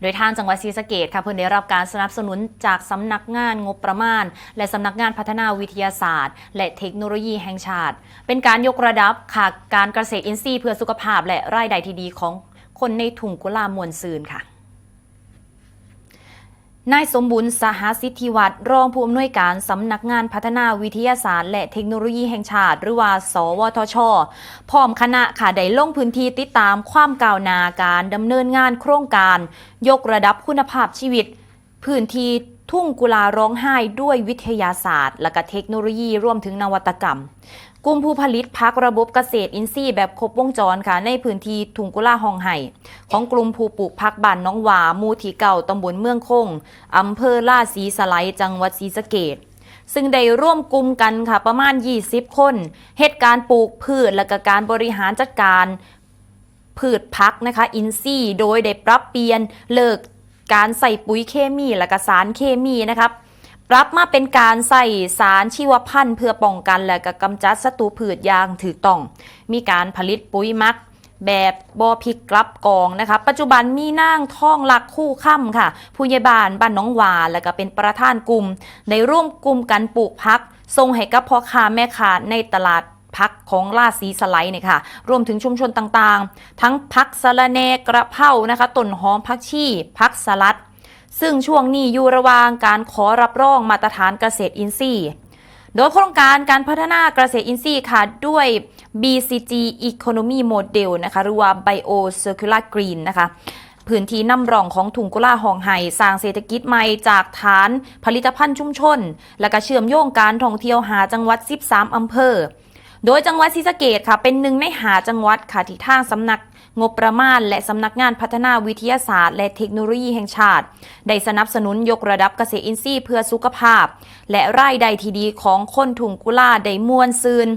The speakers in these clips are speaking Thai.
โดยทางจังหวัดศรีสะเกดค่ะเพิ่นได้รับการสนับสนุนจากสำนักงานงบประมาณ และสำนักงานพัฒนาวิทยาศาสตร์ และเทคโนโลยีแห่งชาติ เป็นการยกระดับค่ะการเกษตรอินทรีย์เพื่อสุขภาพและรายได้ที่ดีของคนในถุงกุลามวลซืนค่ะ นายสมบุญสหสิทธิวัตรรองผู้อำนวยการสำนักงานพัฒนาวิทยาศาสตร์ และเทคโนโลยีแห่งชาติ หรือว่า สวทช พร้อมคณะค่ะได้ลงพื้นที่ติดตามความก้าวหน้าการดำเนินงานโครงการ ยกระดับคุณภาพชีวิต พื้นที่ ทุ่งกุลาร้องไห้ด้วยวิทยาศาสตร์ และก็เทคโนโลยีรวมถึงนวัตกรรม กลุ่มผู้ผลิตพักระบบเกษตรอินทรีย์แบบครบวงจรค่ะในพื้นที่ถุงกุลาหองไห่ของกลุ่มผู้ปลูกพักบ้านน้องหวามูทีเก่าตำบลเมืองคงอำเภอล่าสีสไลด์จังหวัดศรีสะเกดซึ่งได้ร่วมกลุ่มกันค่ะประมาณ 20 คนเหตุการณ์ปลูกพืชและก็การบริหารจัดการพืชพักนะคะอินทรีย์โดยได้ปรับเปลี่ยนเลิก การใส่ปุ๋ยเคมีและก็สารเคมีนะครับปรับมาเป็นการใส่สารชีวพันธุ์เพื่อป้องกันและก็กำจัดศัตรูพืชอย่างถูกต้อง มีการผลิตปุ๋ยมักแบบบอพิกกลับกองนะคะ ปัจจุบันมีนางท่องหลักคู่ค่ำค่ะ ผู้ใหญ่บ้านบ้านน้องวาและก็เป็นประธานกลุ่ม ในร่วมกลุ่มกันปลูกพักส่งให้กับพ่อค้าแม่ค้าในตลาด พักของล่าสีสไลด์เนี่ยค่ะ รวมถึงชุมชนต่างๆ ทั้งพักสะระแนกระเพรานะคะต้นหอมพักชีพักสลัด ซึ่งช่วงนี้อยู่ระหว่างการขอรับรองมาตรฐานเกษตรอินทรีย์โดยโครงการการพัฒนาเกษตรอินทรีย์ค่ะ ด้วย BCG Economy Model นะคะ หรือว่า Bio Circular Green นะคะ พื้นที่นำร่องของถุงกุลาหองไห่สร้างเศรษฐกิจใหม่จากฐานผลิตภัณฑ์ชุมชน และก็เชื่อมโยงการท่องเที่ยวหาจังหวัด 13 อำเภอ โดยจังหวัดศรีสะเกดค่ะเป็นหนึ่งในหาจังหวัดค่ะที่ทางสำนักงบประมาณ และสำนักงานพัฒนาวิทยาศาสตร์ และเทคโนโลยีแห่งชาติ ได้สนับสนุนยกระดับเกษตรอินทรีย์เพื่อสุขภาพ และรายได้ที่ดีของคนถุงกุลาได้มวลซืน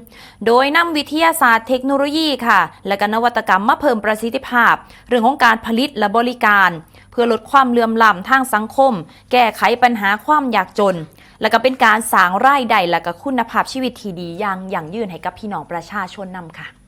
โดยนำวิทยาศาสตร์เทคโนโลยีค่ะ และก็นวัตกรรมมาเพิ่มประสิทธิภาพ เรื่องของการผลิตและบริการเพื่อลดความเหลื่อมล้ำทางสังคม แก้ไขปัญหาความยากจน และก็เป็นการสร้างรายได้และก็คุณภาพชีวิตที่ดีอย่างยั่งยืนให้กับพี่น้องประชาชนนำค่ะ